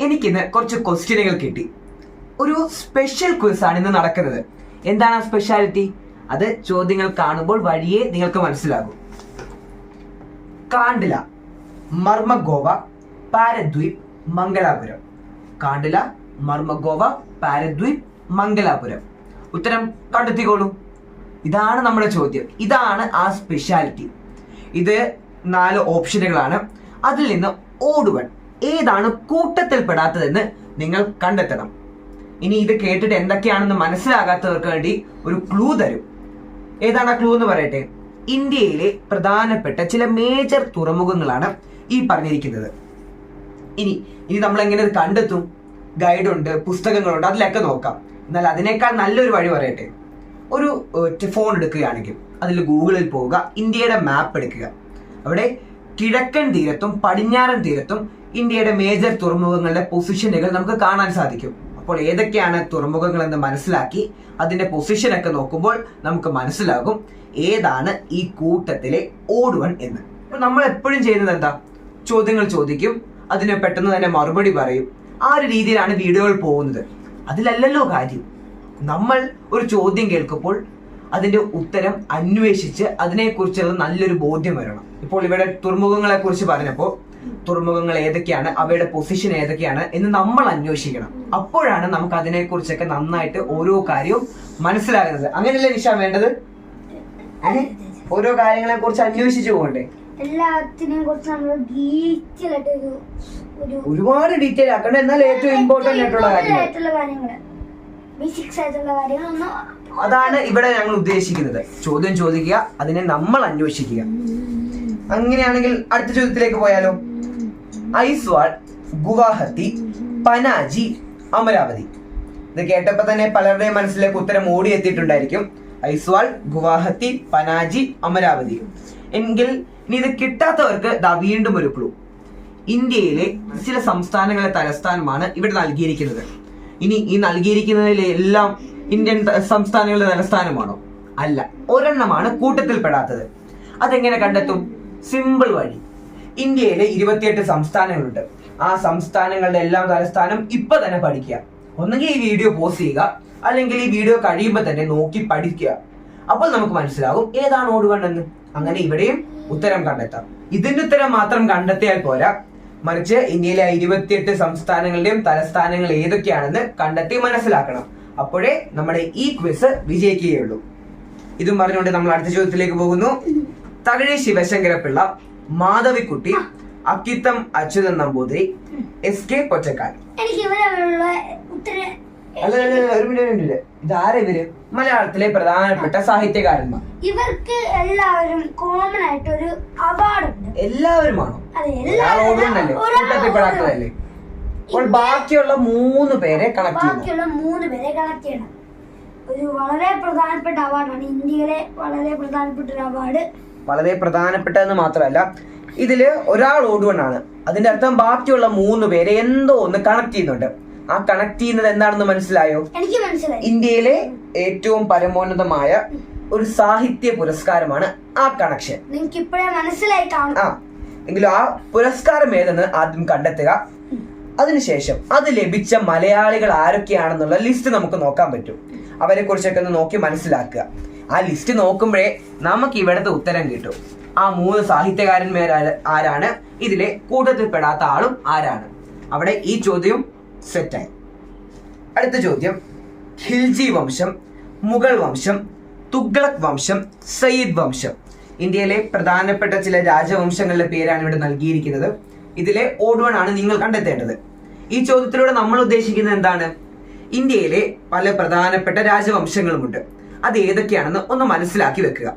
എനിക്കിന്ന് കുറച്ച് ക്വസ്റ്റ്യനുകൾ കിട്ടി. ഒരു സ്പെഷ്യൽ ക്വിസ് ആണ് ഇന്ന് നടക്കുന്നത്. എന്താണ് ആ സ്പെഷ്യാലിറ്റി അത് ചോദ്യങ്ങൾ കാണുമ്പോൾ വഴിയേ നിങ്ങൾക്ക് മനസ്സിലാകും. കാണ്ടില മർമഗോവ പാരദ്വീപ് മംഗലാപുരം. കാണ്ടില മർമഗോവ പാരദ്വീപ് മംഗലാപുരം. ഉത്തരം കണ്ടെത്തിക്കോളൂ. ഇതാണ് നമ്മുടെ ചോദ്യം. ഇതാണ് ആ സ്പെഷ്യാലിറ്റി ഇത് നാല് ഓപ്ഷനുകളാണ് അതിൽ നിന്ന് ഓടുവൺ ഏതാണ് കൂട്ടത്തിൽപ്പെടാത്തതെന്ന് നിങ്ങൾ കണ്ടെത്തണം. ഇനി ഇത് കേട്ടിട്ട് എന്തൊക്കെയാണെന്ന് മനസ്സിലാകാത്തവർക്ക് വേണ്ടി ഒരു ക്ലൂ തരും. ഏതാണ് ആ ക്ലൂ എന്ന് പറയട്ടെ? ഇന്ത്യയിലെ പ്രധാനപ്പെട്ട ചില മേജർ തുറമുഖങ്ങളാണ് ഈ പറഞ്ഞിരിക്കുന്നത്. ഇനി ഇനി നമ്മൾ എങ്ങനെ ഇത് കണ്ടെത്തും? ഗൈഡ് ഉണ്ട് പുസ്തകങ്ങളുണ്ട് അതിലൊക്കെ നോക്കാം. എന്നാൽ അതിനേക്കാൾ നല്ലൊരു വഴി പറയട്ടെ. ഒരു ഫോൺ എടുക്കുകയാണെങ്കിൽ അതിൽ ഗൂഗിളിൽ പോവുക ഇന്ത്യയുടെ മാപ്പ് എടുക്കുക. അവിടെ കിഴക്കൻ തീരത്തും പടിഞ്ഞാറൻ തീരത്തും ഇന്ത്യയുടെ മേജർ തുറമുഖങ്ങളുടെ പൊസിഷനുകൾ നമുക്ക് കാണാൻ സാധിക്കും. അപ്പോൾ ഏതൊക്കെയാണ് തുറമുഖങ്ങൾ എന്ന് മനസ്സിലാക്കി അതിന്റെ പൊസിഷനൊക്കെ നോക്കുമ്പോൾ നമുക്ക് മനസ്സിലാകും ഏതാണ് ഈ കൂട്ടത്തിലെ ഓടുവൺ എന്ന്. അപ്പൊ നമ്മൾ എപ്പോഴും ചെയ്യുന്നത് എന്താ? ചോദ്യങ്ങൾ ചോദിക്കും അതിന് പെട്ടെന്ന് തന്നെ മറുപടി പറയും. ആ ഒരു രീതിയിലാണ് വീഡിയോകൾ പോകുന്നത്. അതിലല്ലല്ലോ കാര്യം. നമ്മൾ ഒരു ചോദ്യം കേൾക്കുമ്പോൾ അതിന്റെ ഉത്തരം അന്വേഷിച്ച് അതിനെക്കുറിച്ചുള്ള നല്ലൊരു ബോധ്യം വരണം. ഇപ്പോൾ ഇവിടെ തുറമുഖങ്ങളെ കുറിച്ച് പറഞ്ഞപ്പോൾ തുറമുഖങ്ങൾ ഏതൊക്കെയാണ് അവയുടെ പൊസിഷൻ ഏതൊക്കെയാണ് എന്ന് നമ്മൾ അന്വേഷിക്കണം. അപ്പോഴാണ് നമുക്ക് അതിനെക്കുറിച്ചൊക്കെ നന്നായിട്ട് ഓരോ കാര്യവും മനസ്സിലാകുന്നത്. അങ്ങനെയല്ലേ നിഷ വേണ്ടത്? ഓരോ കാര്യങ്ങളെ കുറിച്ച് അന്വേഷിച്ചു പോകണ്ടേ? എല്ലാത്തിനെയും കുറിച്ച് നമ്മൾ ഡീറ്റെയിൽ ആയിട്ട് ഒരു ഒരു ഒരുപാട് ഡീറ്റെയിൽ ആക്കണ്ട. എന്നാൽ ഏറ്റവും ഇമ്പോർട്ടന്റ് ആയിട്ടുള്ള കാര്യങ്ങൾ. അതാണ് ഇവിടെ ഞങ്ങൾ ഉദ്ദേശിക്കുന്നത്. ചോദ്യം ചോദിക്കുക അതിനെ നമ്മൾ അന്വേഷിക്കുക. അങ്ങനെയാണെങ്കിൽ അടുത്ത ചോദ്യത്തിലേക്ക് പോയാലോ? ഐസ്വാൾ ഗുവാഹത്തി പനാജി അമരാവതി. ഇത് കേട്ടപ്പോ തന്നെ പലരുടെയും മനസ്സിലേക്ക് ഉത്തരം ഓടിയെത്തിയിട്ടുണ്ടായിരിക്കും. ഐസ്വാൾ ഗുവാഹത്തി പനാജി അമരാവതി. എങ്കിൽ ഇനി ഇത് കിട്ടാത്തവർക്ക് ദാ വീണ്ടും ഒരു ക്ലൂ ഇന്ത്യയിലെ ചില സംസ്ഥാനങ്ങളെ തലസ്ഥാനമാണ് ഇവിടെ നൽകിയിരിക്കുന്നത്. ഇനി ഈ നൽകിയിരിക്കുന്നതിലെ എല്ലാം ഇന്ത്യൻ സംസ്ഥാനങ്ങളുടെ തലസ്ഥാനമാണോ? അല്ല ഒരെണ്ണമാണ് കൂട്ടത്തിൽപ്പെടാത്തത്. അതെങ്ങനെ കണ്ടെത്തും? സിമ്പിൾ വഴി. ഇന്ത്യയിലെ ഇരുപത്തിയെട്ട് സംസ്ഥാനങ്ങളുണ്ട്. ആ സംസ്ഥാനങ്ങളുടെ എല്ലാം തലസ്ഥാനം ഇപ്പൊ തന്നെ പഠിക്കുക. ഒന്നുകിൽ ഈ വീഡിയോ പോസ്റ്റ് ചെയ്യുക അല്ലെങ്കിൽ ഈ വീഡിയോ കഴിയുമ്പോൾ തന്നെ നോക്കി പഠിക്കുക. അപ്പോൾ നമുക്ക് മനസ്സിലാകും ഏതാണ് ഓടുകണ്ടെന്ന്. അങ്ങനെ ഇവിടെയും ഉത്തരം കണ്ടെത്താം. ഇതിന്റെ ഉത്തരം മാത്രം കണ്ടെത്തിയാൽ പോരാ. മറിച്ച് ഇന്ത്യയിലെ ഇരുപത്തിയെട്ട് സംസ്ഥാനങ്ങളുടെയും തലസ്ഥാനങ്ങൾ ഏതൊക്കെയാണെന്ന് കണ്ടെത്തി മനസ്സിലാക്കണം. അപ്പോഴേ നമ്മുടെ ഈ ക്വിസ് വിജയിക്കുകയുള്ളൂ. ഇതും പറഞ്ഞുകൊണ്ട് നമ്മൾ അടുത്ത ചോദ്യത്തിലേക്ക് പോകുന്നു. തകഴി ശിവശങ്കരപിള്ള മാധവിക്കുട്ടി അക്കിത്തം അച്യുതൻ നമ്പൂതിരി എസ് കെ കൊച്ചക്കാൻ എനിക്ക് മലയാളത്തിലെ പ്രധാനപ്പെട്ട സാഹിത്യകാരന്മാർ. ഇവർക്ക് എല്ലാവരും കോമൺ ആയിട്ട് ഒരു അവാർഡ് ഉണ്ട് എല്ലാവരുമാണോ കൂട്ടത്തിൽപ്പെടാത്തതല്ലേ? അപ്പോൾ ബാക്കിയുള്ള മൂന്ന് പേരെ കണക്ട് ബാക്കിയുള്ള മൂന്ന് പേരെ കണക്ട് ചെയ്യണം. ഒരു വളരെ പ്രധാനപ്പെട്ട അവാർഡാണ്. ഇന്ത്യയിലെ വളരെ പ്രധാനപ്പെട്ട ഒരു അവാർഡ്. വളരെ പ്രധാനപ്പെട്ടതെന്ന് മാത്രമല്ല ഇതിൽ ഒരാൾ ഓടുവണ്ണാണ് അതിന്റെ അർത്ഥം ബാക്കിയുള്ള മൂന്ന് പേരെ എന്തോ ഒന്ന് കണക്ട് ചെയ്യുന്നുണ്ട്. ആ കണക്ട് ചെയ്യുന്നത് എന്താണെന്ന് മനസ്സിലായോ? എനിക്ക് മനസ്സിലായി. ഇന്ത്യയിലെ ഏറ്റവും പരമോന്നതമായ ഒരു സാഹിത്യ പുരസ്കാരമാണ് ആ കണക്ഷൻ നിങ്ങൾക്ക് ഇപ്പോഴേ മനസ്സിലായി കാണും. ആ എങ്കിലും ആ പുരസ്കാരം ഏതെന്ന് ആദ്യം കണ്ടെത്തുക. അതിനുശേഷം അത് ലഭിച്ച മലയാളികൾ ആരൊക്കെയാണെന്നുള്ള ലിസ്റ്റ് നമുക്ക് നോക്കാൻ പറ്റും. അവരെ കുറിച്ചൊക്കെ ഒന്ന് നോക്കി മനസ്സിലാക്കുക. ആ ലിസ്റ്റ് നോക്കുമ്പോഴേ നമുക്ക് ഇവിടുത്തെ ഉത്തരം കിട്ടും. ആ മൂന്ന് സാഹിത്യകാരന്മാർ ആരാണ്? ഇതിലെ കൂട്ടത്തിൽപ്പെടാത്ത ആളും ആരാണ്? അവിടെ ഈ ചോദ്യം സെറ്റായി അടുത്ത ചോദ്യം. ഖിൽജി വംശം മുഗൾ വംശം തുഗ്ലക് വംശം സയ്യിദ് വംശം. ഇന്ത്യയിലെ പ്രധാനപ്പെട്ട ചില രാജവംശങ്ങളുടെ പേരാണ് ഇവിടെ നൽകിയിരിക്കുന്നത്. ഇതിലെ ഓഡ് ആണ് നിങ്ങൾ കണ്ടെത്തേണ്ടത്. ഈ ചോദ്യത്തിലൂടെ നമ്മൾ ഉദ്ദേശിക്കുന്നത് എന്താണ്? ഇന്ത്യയിലെ പല പ്രധാനപ്പെട്ട രാജവംശങ്ങളുമുണ്ട്. അത് ഏതൊക്കെയാണെന്ന് ഒന്ന് മനസ്സിലാക്കി വെക്കുക.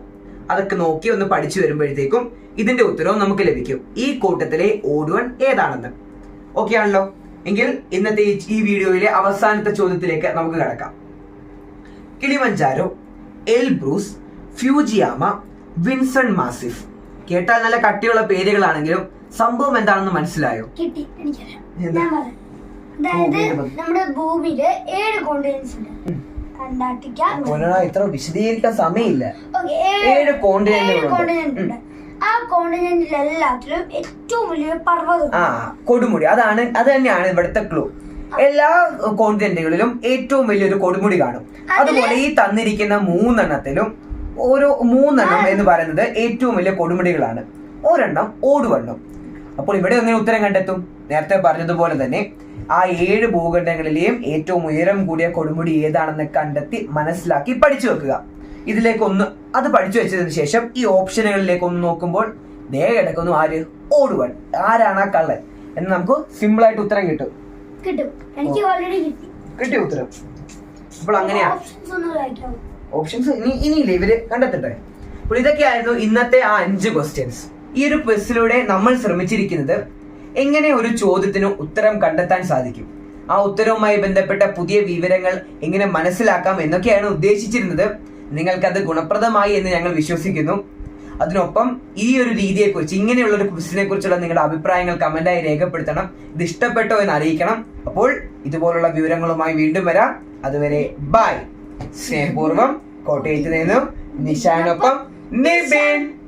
അതൊക്കെ നോക്കി ഒന്ന് പഠിച്ചു വരുമ്പോഴത്തേക്കും ഇതിന്റെ ഉത്തരവും നമുക്ക് ലഭിക്കും. ഈ കൂട്ടത്തിലെ ഓഡ് ഏതാണെന്ന്. ഓക്കെ ആണല്ലോ? എങ്കിൽ ഇന്നത്തെ ഈ- വീഡിയോയിലെ അവസാനത്തെ ചോദ്യത്തിലേക്ക് നമുക്ക് കടക്കാം. Kilimanjaro Elbrus Fujiyama Vinson Massif. കേട്ടാൽ നല്ല കട്ടിയുള്ള പേരുകളാണെങ്കിലും സംഭവം എന്താണെന്ന് മനസ്സിലായോ? അതായത് നമ്മുടെ ഭൂമിയിൽ ഏഴ് കോണ്ടിനൻസ് ഉണ്ട്. അന്റാർട്ടിക്ക ഇത്ര വിശദീകരിക്കാൻ സമയമില്ല. ഏഴ്. കോണ്ടിനെന്റ് ഉണ്ട്. ആ കോണ്ടിനെന്റിൽ എല്ലാത്തിലും ഏറ്റവും വലിയ പർവതം. ആ കൊടുമുടി. അതാണ് അത് തന്നെയാണ് ഇവിടുത്തെ ക്ലൂ എല്ലാ കോണ്ടിനെന്റുകളിലും ഏറ്റവും വലിയൊരു കൊടുമുടി കാണും. അതുപോലെ ഈ തന്നിരിക്കുന്ന മൂന്നെണ്ണത്തിലും ഓരോ മൂന്നെണ്ണം എന്ന് പറയുന്നത് ഏറ്റവും വലിയ കൊടുമുടികളാണ്. ഒരെണ്ണം ഓടുവെള്ളം. അപ്പോൾ ഇവിടെ എങ്ങനെ ഉത്തരം കണ്ടെത്തും? നേരത്തെ പറഞ്ഞതുപോലെ തന്നെ ആ ഏഴ് ഭൂഖണ്ഡങ്ങളിലെയും ഏറ്റവും ഉയരം കൂടിയ കൊടുമുടി ഏതാണെന്ന് കണ്ടെത്തി മനസ്സിലാക്കി പഠിച്ചു വെക്കുക. ഇതിലേക്ക് ഒന്ന് അത് പഠിച്ചു വെച്ചതിന് ശേഷം ഈ ഓപ്ഷനുകളിലേക്ക് ഒന്ന് നോക്കുമ്പോൾ ദേ കിടക്കുന്നു ആര്? ഓടുവൺ ആരാണ് ആ കള്ളൻ? എന്ന് നമുക്ക് സിമ്പിൾ ആയിട്ട് ഉത്തരം കിട്ടും. കിട്ടും. എനിക്ക് ഓൾറെഡി കിട്ടി. കിട്ടിയ ഉത്തരം. അപ്പോൾ അങ്ങനെയാ. ഓപ്ഷൻസ് ഇനി ഇനിയില്ല ഇവർ? കണ്ടെത്തട്ടെ. അപ്പോൾ ഇതൊക്കെയായിരുന്നു ഇന്നത്തെ ആ അഞ്ച് ക്വസ്റ്റ്യൻസ് ഈ ഒരു ക്വസ്റ്റിലൂടെ നമ്മൾ ശ്രമിച്ചിരിക്കുന്നത് എങ്ങനെ ഒരു ചോദ്യത്തിന് ഉത്തരം കണ്ടെത്താൻ സാധിക്കും? ആ ഉത്തരവുമായി ബന്ധപ്പെട്ട പുതിയ വിവരങ്ങൾ എങ്ങനെ മനസ്സിലാക്കാം എന്നൊക്കെയാണ് ഉദ്ദേശിച്ചിരുന്നത്. നിങ്ങൾക്കത് ഗുണപ്രദമായി എന്ന് ഞങ്ങൾ വിശ്വസിക്കുന്നു. അതിനൊപ്പം ഈ ഒരു രീതിയെക്കുറിച്ച് ഇങ്ങനെയുള്ള ഒരു ക്വസ്റ്റിനെ കുറിച്ചുള്ള നിങ്ങളുടെ അഭിപ്രായങ്ങൾ കമന്റായി രേഖപ്പെടുത്തണം. ഇത് ഇഷ്ടപ്പെട്ടോ എന്ന് അറിയിക്കണം. അപ്പോൾ ഇതുപോലുള്ള വിവരങ്ങളുമായി വീണ്ടും വരാം. അതുവരെ ബൈ സ്നേഹപൂർവം കോട്ടയത്ത് നിന്നും നിശാനൊപ്പം നിബിൻ.